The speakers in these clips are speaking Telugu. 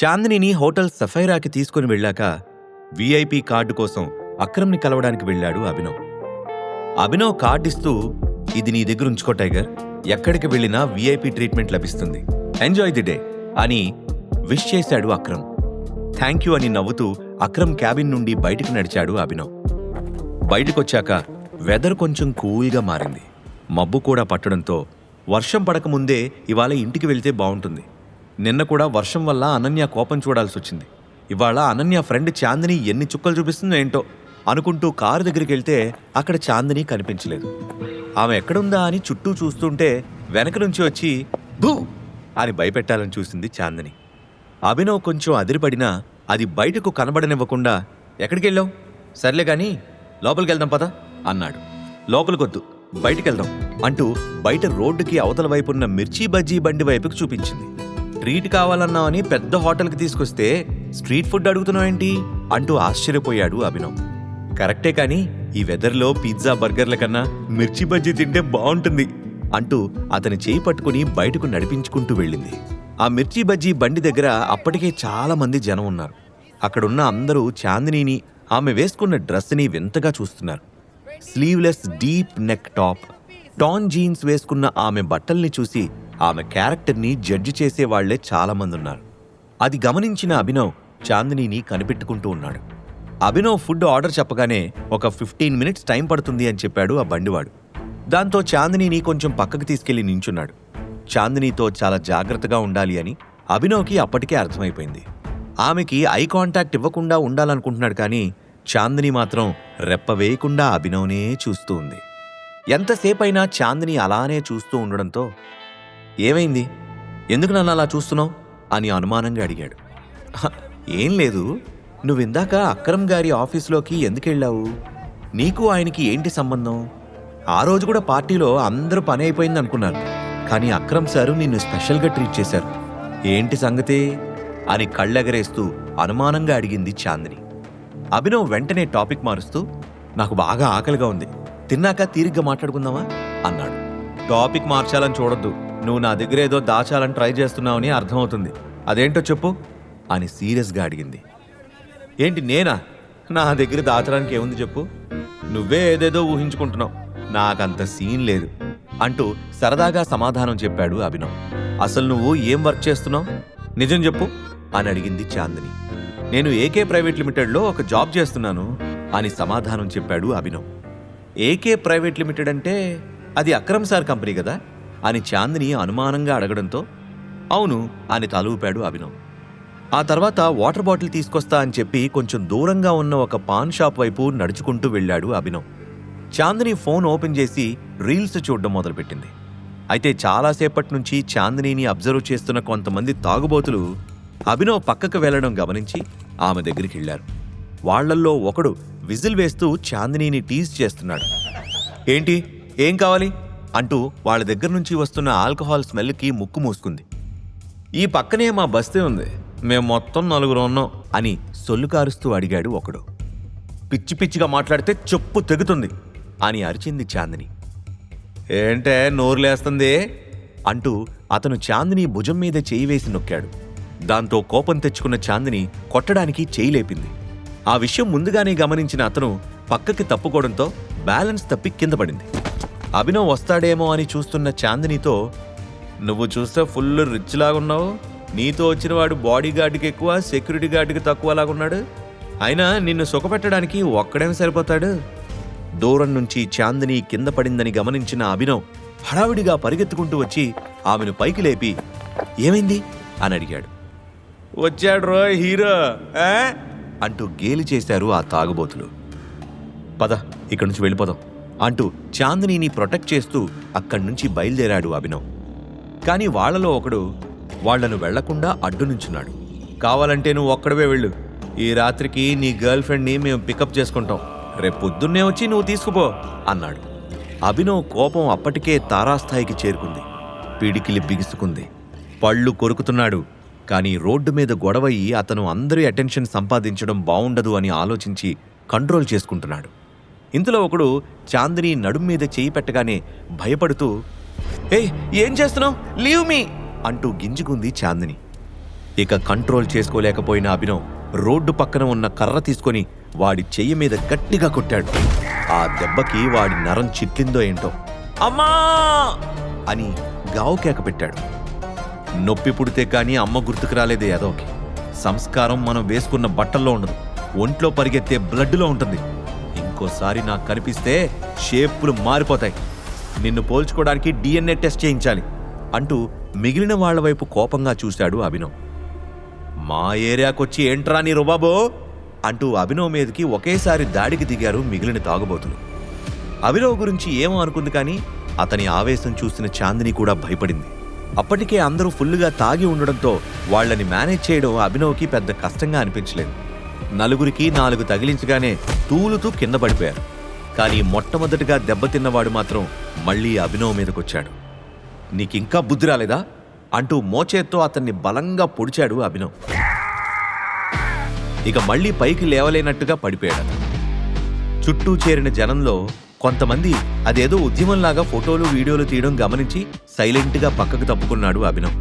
చాందినిని హోటల్ సఫైరాకి తీసుకుని వెళ్ళాక వీఐపీ కార్డు కోసం అక్రమ్ని కలవడానికి వెళ్ళాడు అభినవ్. అభినవ్ కార్డు ఇస్తూ ఇది నీ దగ్గర ఉంచుకో టైగర్. ఎక్కడికి వెళ్ళినా వీఐపీ ట్రీట్మెంట్ లభిస్తుంది. ఎంజాయ్ ది డే అని విష్ చేశాడు అక్రమ్. థ్యాంక్ యూ అని నవ్వుతూ అక్రమ్ క్యాబిన్ నుండి బయటికి నడిచాడు అభినవ్. బయటకొచ్చాక వెదర్ కొంచెం కూల్గా మారింది. మబ్బు కూడా పట్టడంతో వర్షం పడకముందే ఇవాళ ఇంటికి వెళ్తే బాగుంటుంది. నిన్న కూడా వర్షం వల్ల అనన్య కోపం చూడాల్సి వచ్చింది. ఇవాళ అనన్య ఫ్రెండ్ చాందిని ఎన్ని చుక్కలు చూపిస్తుందో ఏంటో అనుకుంటూ కారు దగ్గరికి వెళ్తే అక్కడ చాందిని కనిపించలేదు. ఆమె ఎక్కడుందా అని చుట్టూ చూస్తుంటే వెనక నుంచి వచ్చి భూ! అని భయపెట్టాలని చూసింది చాందిని. అభినవ్ కొంచెం అదిరిపడినా అది బయటకు కనబడనివ్వకుండా ఎక్కడికి వెళ్ళావు? సర్లే కానీ లోపలికి వెళ్దాం పదా అన్నాడు. లోపలికొద్దు బయటికి వెళ్దాం అంటూ బయట రోడ్డుకి అవతల వైపున్న మిర్చి బజ్జీ బండి వైపుకి చూపించింది. ట్రీట్ కావాలన్నావని పెద్ద హోటల్కి తీసుకొస్తే స్ట్రీట్ ఫుడ్ అడుగుతున్నావేంటి? అంటూ ఆశ్చర్యపోయాడు అభినవ్. కరెక్టే కానీ ఈ వెదర్లో పిజ్జా బర్గర్ల కన్నా మిర్చి బజ్జీ తింటే బాగుంటుంది అంటూ అతని చేయి పట్టుకుని బయటకు నడిపించుకుంటూ వెళ్ళింది. ఆ మిర్చి బజ్జీ బండి దగ్గర అప్పటికే చాలామంది జనం ఉన్నారు. అక్కడున్న అందరూ చాందినీని ఆమె వేసుకున్న డ్రెస్ని వింతగా చూస్తున్నారు. Sleeveless deep neck top tan jeans వేసుకున్న ఆమె బట్టల్ని చూసి ఆమె క్యారెక్టర్ని జడ్జి చేసే చాలామంది ఉన్నారు అది గమనించిన అభినవ్ చాందినీని కనిపెట్టుకుంటూ ఉన్నాడు. అభినవ్ ఫుడ్ ఆర్డర్ చెప్పగానే ఒక ఫిఫ్టీన్ మినిట్స్ టైం పడుతుంది అని చెప్పాడు ఆ బండివాడు. దాంతో చాందినీని కొంచెం పక్కకు తీసుకెళ్ళి నించున్నాడు. చాందినీతో చాలా జాగ్రత్తగా ఉండాలి అని అభినవ్కి అప్పటికే అర్థమైపోయింది. ఆమెకి ఐ కాంటాక్ట్ ఇవ్వకుండా ఉండాలనుకుంటున్నాడు కానీ చాందిని మాత్రం రెప్ప వేయకుండా అభినవ్నే చూస్తూ ఉంది. ఎంతసేపైనా చాందిని అలానే చూస్తూ ఉండడంతో ఏమైంది? ఎందుకు నన్ను అలా చూస్తున్నావు? అని అనుమానంగా అడిగాడు. "హ, ఏం లేదు. నువ్వు ఇందాక అక్రమ్ గారి ఆఫీస్లోకి ఎందుకెళ్ళావు నీకు ఆయనకి ఏంటి సంబంధం? ఆ రోజు కూడా పార్టీలో అందరూ పని అయిపోయింది అనుకున్నారు కానీ అక్రమ్ సారు నిన్ను స్పెషల్గా ట్రీట్ చేశారు. ఏంటి సంగతి? అని కళ్ళెగరేస్తూ అనుమానంగా అడిగింది చాందిని. అభినవ్ వెంటనే టాపిక్ మారుస్తూ నాకు బాగా ఆకలిగా ఉంది. తిన్నాక తీరిగ్గా మాట్లాడుకుందామా? అన్నాడు. టాపిక్ మార్చాలని చూడొద్దు. నువ్వు నా దగ్గర ఏదో దాచాలని ట్రై చేస్తున్నావని అర్థమవుతుంది. అదేంటో చెప్పు అని సీరియస్గా అడిగింది. ఏంటి నేనా? నా దగ్గర దాచడానికి ఏముంది చెప్పు? నువ్వే ఏదేదో ఊహించుకుంటున్నావు. నాకంత సీన్ లేదు అంటూ సరదాగా సమాధానం చెప్పాడు అభినవ్. అసలు నువ్వు ఏం వర్క్ చేస్తున్నావు? నిజం చెప్పు అని అడిగింది చాందిని. నేను ఏకే ప్రైవేట్ లిమిటెడ్లో ఒక జాబ్ చేస్తున్నాను అని సమాధానం చెప్పాడు అభినవ్. ఏకే ప్రైవేట్ లిమిటెడ్ అంటే అది అక్రమ్ సార్ కంపెనీ కదా? అని చాందిని అనుమానంగా అడగడంతో అవును అని తలూపాడు అభినవ్. ఆ తర్వాత వాటర్ బాటిల్ తీసుకొస్తా అని చెప్పి కొంచెం దూరంగా ఉన్న ఒక పాన్ షాప్ వైపు నడుచుకుంటూ వెళ్ళాడు అభినవ్. చాందిని ఫోన్ ఓపెన్ చేసి రీల్స్ చూడడం మొదలుపెట్టింది. అయితే చాలాసేపటి నుంచి చాందినీని అబ్జర్వ్ చేస్తున్న కొంతమంది తాగుబోతులు అభినవ్ పక్కకు వెళ్ళడం గమనించి ఆమె దగ్గరికి వెళ్ళారు వాళ్ళల్లో ఒకడు విజిల్ వేస్తూ చాందినీని టీజ్ చేస్తున్నాడు. ఏంటి? ఏం కావాలి? అంటూ వాళ్ళ దగ్గర నుంచి వస్తున్న ఆల్కహాల్ స్మెల్కి ముక్కు మూసుకుంది. ఈ పక్కనే మా బస్తీ ఉంది. మేము మొత్తం నలుగురు ఉన్నాం అని సొల్లు కారుస్తూ అడిగాడు ఒకడు. పిచ్చి పిచ్చిగా మాట్లాడితే చెప్పు తెగుతుంది అని అరిచింది చాందిని. ఏంటే నోరులేస్తుంది? అంటూ అతను చాందిని భుజం మీద చేయి వేసి నొక్కాడు. దాంతో కోపం తెచ్చుకున్న చాందిని కొట్టడానికి చేయి లేపింది. ఆ విషయం ముందుగానే గమనించిన అతను పక్కకి తప్పుకోవడంతో బ్యాలెన్స్ తప్పి కింద పడింది. అభినవ్ వస్తాడేమో అని చూస్తున్న చాందినితో నువ్వు చూస్తే ఫుల్ రిచ్ లాగున్నావు. నీతో వచ్చిన వాడు బాడీ గార్డ్కి ఎక్కువ సెక్యూరిటీ గార్డ్కి తక్కువ లాగున్నాడు. అయినా నిన్ను సుఖపెట్టడానికి ఒక్కడేం సరిపోతాడు. దూరం నుంచి చాందిని కింద పడిందని గమనించిన అభినవ్ హడావిడిగా పరిగెత్తుకుంటూ వచ్చి ఆమెను పైకి లేపి ఏమైంది? అని అడిగాడు. వచ్చాడు రో హీరో అంటూ గేలి చేశారు ఆ తాగుబోతులు. పద ఇక్కడి నుంచి వెళ్ళిపోదాం. అంటూ చాందినీని ప్రొటెక్ట్ చేస్తూ అక్కడి నుంచి బయలుదేరాడు అభినవ్. కానీ వాళ్ళలో ఒకడు వాళ్ళను వెళ్ళకుండా అడ్డు నుంచున్నాడు. కావాలంటే నువ్వు ఒక్కడవే వెళ్ళు. ఈ రాత్రికి నీ గర్ల్ ఫ్రెండ్ని మేము పికప్ చేసుకుంటాం. రేపు పొద్దున్నే వచ్చి నువ్వు తీసుకుపో అన్నాడు. అభినవ్ కోపం అప్పటికే తారాస్థాయికి చేరుకుంది. పిడికిలి బిగుసుకుంది. పళ్ళు కొరుకుతున్నాడు. కానీ రోడ్డు మీద గొడవయి అతను అందరి అటెన్షన్ సంపాదించడం బావుండదు అని ఆలోచించి కంట్రోల్ చేసుకుంటున్నాడు. ఇంతలో ఒకడు చాందిని నడుం మీద చేయి పెట్టగానే భయపడుతూ ఏ ఏం చేస్తున్నావు? Leave me! అంటూ గింజుకుంది చాందిని. ఇక కంట్రోల్ చేసుకోలేకపోయిన అభినవ్ రోడ్డు పక్కన ఉన్న కర్ర తీసుకొని వాడి చెయ్యి మీద గట్టిగా కొట్టాడు. ఆ దెబ్బకి వాడి నరం చిట్లిందో ఏంటో. అమ్మా! అని గావు కేక పెట్టాడు. నొప్పి పుడితే కానీ అమ్మ గుర్తుకు రాలేదు యాదవ్కి. సంస్కారం మనం వేసుకున్న బట్టల్లో ఉండదు. ఒంట్లో పరిగెత్తే బ్లడ్లో ఉంటుంది. ఇంకోసారి నాకు కనిపిస్తే షేపులు మారిపోతాయి. నిన్ను పోల్చుకోవడానికి డిఎన్ఏ టెస్ట్ చేయించాలి. అంటూ మిగిలిన వాళ్ళ వైపు కోపంగా చూశాడు అభినవ్. మా ఏరియాకొచ్చి ఏంట్రా నీ రుబాబో? అంటూ అభినవ్ మీదకి ఒకేసారి దాడికి దిగారు మిగిలిన తాగుబోతులు. అభినవ్ గురించి ఏమో అనుకుంది కానీ అతని ఆవేశం చూసిన చాందిని కూడా భయపడింది. అప్పటికే అందరూ ఫుల్లుగా తాగి ఉండడంతో వాళ్ళని మేనేజ్ చేయడం అభినవ్కి పెద్ద కష్టంగా అనిపించలేదు. నలుగురికి నాలుగు తగిలించగానే తూలుతూ కింద పడిపోయారు. కానీ మొట్టమొదటిగా దెబ్బతిన్నవాడు మాత్రం మళ్ళీ అభినవ్ మీదకొచ్చాడు. నీకింకా బుద్ధి రాలేదా? అంటూ మోచేత్తో అతన్ని బలంగా పొడిచాడు అభినవ్. ఇక మళ్ళీ పైకి లేవలేనట్టుగా పడిపోయాడు చుట్టూ చేరిన జనంలో కొంతమంది అదేదో ఉద్యమంలాగా ఫోటోలు వీడియోలు తీయడం గమనించి సైలెంట్గా పక్కకు తప్పుకున్నాడు అభినవ్.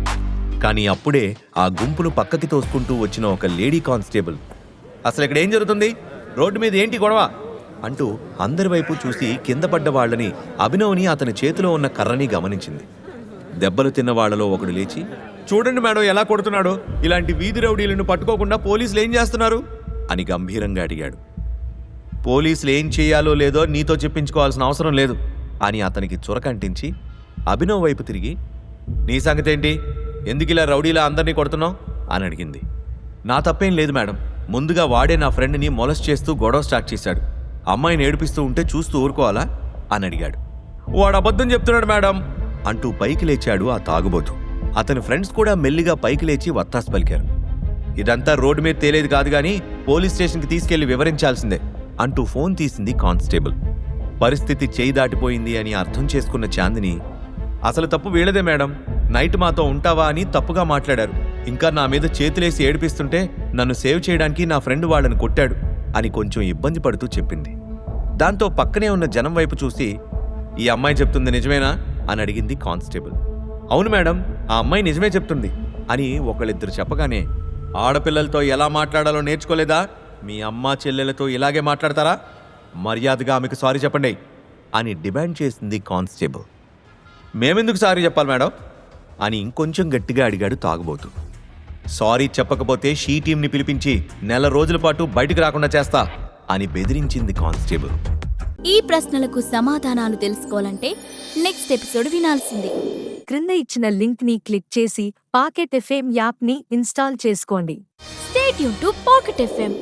కానీ అప్పుడే ఆ గుంపును పక్కకి తోసుకుంటూ వచ్చిన ఒక లేడీ కానిస్టేబుల్ అసలు ఇక్కడ ఏం జరుగుతుంది? రోడ్డు మీద ఏంటి గొడవ? అంటూ అందరి వైపు చూసి కింద పడ్డ వాళ్ళని అభినవ్ని అతని చేతిలో ఉన్న కర్రని గమనించింది. దెబ్బలు తిన్న వాళ్ళలో ఒకడు లేచి చూడండి మేడం ఎలా కొడుతున్నాడో? ఇలాంటి వీధి రౌడీలను పట్టుకోకుండా పోలీసులు ఏం చేస్తున్నారు? అని గంభీరంగా అడిగాడు. పోలీసులు ఏం చేయాలో లేదో నీతో చెప్పించుకోవాల్సిన అవసరం లేదు అని అతనికి చురకంటించి అభినవ్ వైపు తిరిగి నీ సంగతేంటి? ఎందుకు ఇలా రౌడీలా అందరినీ కొడుతున్నావు? అని అడిగింది. నా తప్పేం లేదు మేడం. ముందుగా వాడే నా ఫ్రెండ్ని మొలస్ చేస్తూ గొడవ స్టార్ట్ చేశాడు. అమ్మాయిని ఏడిపిస్తూ ఉంటే చూస్తూ ఊరుకోవాలా? అని అడిగాడు. వాడు అబద్ధం చెప్తున్నాడు మేడం అంటూ పైకి లేచాడు ఆ తాగుబోతు. అతని ఫ్రెండ్స్ కూడా మెల్లిగా పైకి లేచి వత్తాస్ పలికారు. ఇదంతా రోడ్డు మీద తేలేది కాదు కానీ పోలీస్ స్టేషన్కి తీసుకెళ్ళి వివరించాల్సిందే అంటూ ఫోన్ తీసింది కానిస్టేబుల్. పరిస్థితి చేయి దాటిపోయింది అని అర్థం చేసుకున్న చాందిని అసలు తప్పు వీళ్ళదే మేడం. నైట్ మాతో ఉంటావా? అని తప్పుగా మాట్లాడారు. ఇంకా నా మీద చేతులేసి ఏడిపిస్తుంటే నన్ను సేవ్ చేయడానికి నా ఫ్రెండ్ వాళ్ళని కొట్టాడు అని కొంచెం ఇబ్బంది పడుతూ చెప్పింది. దాంతో పక్కనే ఉన్న జనం వైపు చూసి ఈ అమ్మాయి చెప్తుంది నిజమేనా? అని అడిగింది కానిస్టేబుల్. అవును మేడం ఆ అమ్మాయి నిజమే చెప్తుంది అని ఒకళ్ళిద్దరు చెప్పగానే ఆడపిల్లలతో ఎలా మాట్లాడాలో నేర్చుకోలేదా? మీ అమ్మ చెల్లెలతో ఇలాగే మాట్లాడతారా? మర్యాదగా ఆమెకు సారీ చెప్పండి అని డిమాండ్ చేసింది కానిస్టేబుల్. మేమెందుకు సారీ చెప్పాలి మేడం? అని ఇంకొంచెం గట్టిగా అడిగాడు తాగుబోతు. సారీ చెప్పకపోతే షీ టీంని పిలిపించి నెల రోజుల పాటు బయటికి రాకుండా చేస్తా అని బెదిరించింది కానిస్టేబుల్. ఈ ప్రశ్నలకు సమాధానాలు తెలుసుకోవాలంటే నెక్స్ట్ ఎపిసోడ్ వినాల్సిందే. క్రింద ఇచ్చిన లింక్ని క్లిక్ చేసి పాకెట్ ఎఫ్ఎం యాప్ని ఇన్స్టాల్ చేసుకోండి. స్టేట్ యూన్ టు పాకెట్ ఎఫ్ఎం